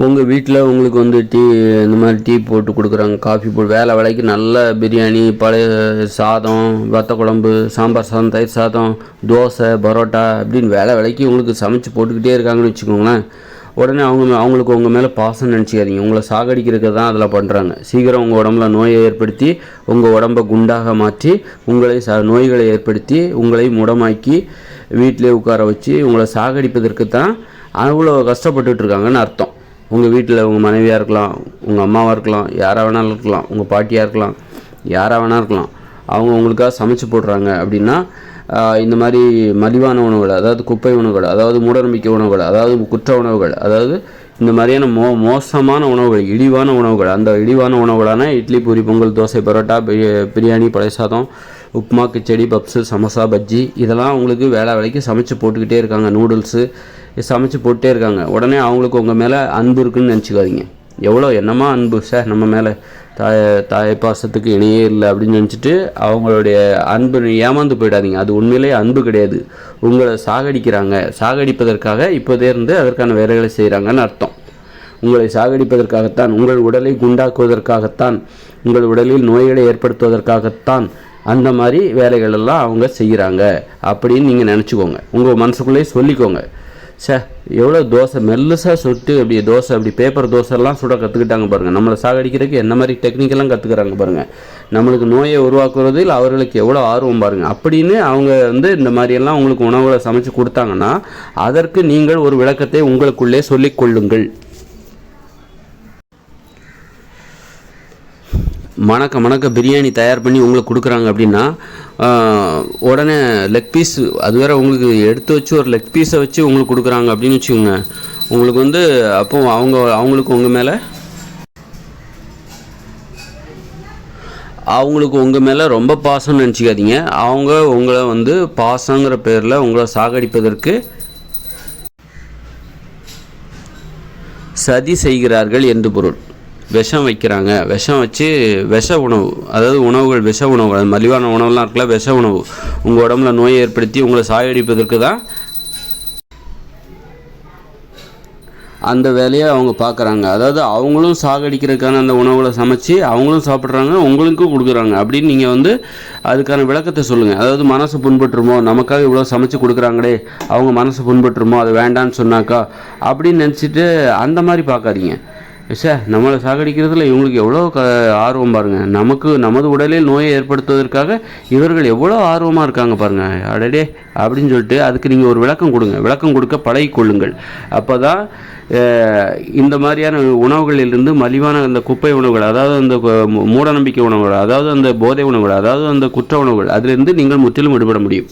உங்கள் வீட்டில் உங்களுக்கு வந்து டீ இந்த மாதிரி டீ போட்டு கொடுக்குறாங்க காஃபி போட்டு வேலை வேலைக்கு நல்ல பிரியாணி பழைய சாதம் வத்த குழம்பு சாம்பார் சாதம் தயிர் சாதம் தோசை பரோட்டா அப்படின்னு வேலை வேலைக்கு உங்களுக்கு சமைச்சு போட்டுக்கிட்டே இருக்காங்கன்னு வச்சுக்கோங்களேன். உடனே அவங்க அவங்களுக்கு உங்கள் மேலே பாசம் நினச்சிக்காதீங்க. உங்களை சாகடிக்கிறதுக்கு தான் அதில் பண்ணுறாங்க சீக்கிரம் உங்கள் உடம்புல நோயை ஏற்படுத்தி உங்கள் உடம்பை குண்டாக மாற்றி உங்களை ச நோய்களை ஏற்படுத்தி உங்களை முடமாக்கி வீட்டிலே உட்கார வச்சு உங்களை சாகடிப்பதற்கு தான் அவ்வளோ கஷ்டப்பட்டுட்ருக்காங்கன்னு அர்த்தம். உங்கள் வீட்டில் உங்கள் மனைவியாக இருக்கலாம் உங்கள் அம்மாவாக இருக்கலாம் யாராக வேணாலும் இருக்கலாம் உங்கள் பாட்டியாக இருக்கலாம் யாராக வேணால் இருக்கலாம். அவங்க உங்களுக்காக சமைச்சு போடுறாங்க அப்படின்னா இந்த மாதிரி மலிவான உணவுகள் அதாவது குப்பை உணவுகள் அதாவது மூடநம்பிக்கை உணவுகள் அதாவது குற்ற உணவுகள் அதாவது இந்த மாதிரியான மோ மோசமான உணவுகள் இழிவான உணவுகள் அந்த இழிவான உணவுகளான இட்லி பூரி பொங்கல் தோசை பரோட்டா பிரி- பிரியாணி பழைய சாதம் உப்புமா கிச்சடி பப்ஸு சமோசா பஜ்ஜி இதெல்லாம் உங்களுக்கு வேலை வேலைக்கு சமைச்சு போட்டுக்கிட்டே இருக்காங்க நூடுல்ஸு சமைச்சு போட்டே இருக்காங்க. உடனே அவங்களுக்கு உங்கள் மேலே அன்பு இருக்குன்னு நினச்சிக்காதீங்க. எவ்வளோ என்னமா அன்பு? சார் நம்ம மேலே தாய தாய் பாசத்துக்கு இணையே இல்லை அப்படின்னு நினச்சிட்டு அவங்களுடைய அன்பு ஏமாந்து போயிடாதீங்க. அது உண்மையிலேயே அன்பு கிடையாது. உங்களை சாகடிக்கிறாங்க. சாகடிப்பதற்காக இப்போதே இருந்து அதற்கான வேலைகளை செய்கிறாங்கன்னு அர்த்தம். உங்களை சாகடிப்பதற்காகத்தான் உங்கள் உடலை குண்டாக்குவதற்காகத்தான் உங்கள் உடலில் நோய்களை ஏற்படுத்துவதற்காகத்தான் அந்த மாதிரி வேலைகள் எல்லாம் அவங்க செய்கிறாங்க அப்படின்னு நீங்கள் நினச்சிக்கோங்க. உங்கள் மனசுக்குள்ளேயே சொல்லிக்கோங்க. சே எவ்வளோ தோசை மெல்லுசாக சுட்டு அப்படி தோசை அப்படி பேப்பர் தோசைலாம் சுட கற்றுக்கிட்டாங்க பாருங்கள் நம்மளை சாகடிக்கிறதுக்கு என்ன மாதிரி டெக்னிக்கெல்லாம் கற்றுக்குறாங்க பாருங்கள் நம்மளுக்கு நோயை உருவாக்குறதில் அவர்களுக்கு எவ்வளோ ஆர்வம் பாருங்கள் அப்படின்னு அவங்க வந்து இந்த மாதிரியெல்லாம் உங்களுக்கு உணவுகளை சமைச்சு கொடுத்தாங்கன்னா அதற்கு நீங்கள் ஒரு விளக்கத்தை உங்களுக்குள்ளே சொல்லிக்கொள்ளுங்கள் மணக்க மணக்க பிரியாணி தயார் பண்ணி உங்களுக்கு கொடுக்குறாங்க அப்படின்னா உடனே லெக் பீஸ் அது வேறு உங்களுக்கு எடுத்து வச்சு ஒரு லெக் பீஸை வச்சு உங்களுக்கு கொடுக்குறாங்க அப்படின்னு வச்சுக்கோங்க. உங்களுக்கு வந்து அப்போ அவங்க அவங்களுக்கு உங்கள் மேலே அவங்களுக்கு உங்கள் மேலே ரொம்ப பாசம்னு நினச்சிக்காதீங்க. அவங்க உங்களை வந்து பாசங்கிற பேரில் உங்களை சாகடிப்பதற்கு சதி செய்கிறார்கள் என்று பொருள். விஷம் வைக்கிறாங்க. விஷம் வச்சு விஷ உணவு அதாவது உணவுகள் விஷ உணவு அது மலிவான உணவுலாம் இருக்குல்ல விஷ உணவு. உங்கள் உடம்புல நோயை ஏற்படுத்தி உங்களை சாயடிப்பதற்கு தான் அந்த வேலையை அவங்க பார்க்குறாங்க. அதாவது அவங்களும் சாகடிக்கிறதுக்கான அந்த உணவுகளை சமைச்சு அவங்களும் சாப்பிட்றாங்க உங்களுக்கும் கொடுக்குறாங்க. அப்படின்னு நீங்கள் வந்து அதுக்கான விளக்கத்தை சொல்லுங்கள் அதாவது மனசு புண்பட்டுருமோ? நமக்காக இவ்வளோ சமைச்சு கொடுக்குறாங்களே அவங்க மனசு புண்பட்டுருமோ? அது வேண்டான்னு சொன்னாக்கா? அப்படின்னு நினச்சிட்டு அந்த மாதிரி பார்க்காதீங்க. சார் நம்மளை சாகடிக்கிறதுல இவங்களுக்கு எவ்வளோ க ஆர்வம் பாருங்கள் நமக்கு நமது உடலில் நோயை ஏற்படுத்துவதற்காக இவர்கள் எவ்வளோ ஆர்வமாக இருக்காங்க பாருங்கள் அடடே அப்படின்னு சொல்லிட்டு அதுக்கு நீங்கள் ஒரு விளக்கம் கொடுங்க. விளக்கம் கொடுக்க பழகிக்கொள்ளுங்கள். அப்போ தான் இந்த மாதிரியான உணவுகளிலிருந்து மலிவான அந்த குப்பை உணவுகள் அதாவது அந்த மூடநம்பிக்கை உணவுகள் அதாவது அந்த போதை உணவுகள் அதாவது அந்த குற்ற உணவுகள் அதிலிருந்து நீங்கள் முற்றிலும் விடுபட முடியும்.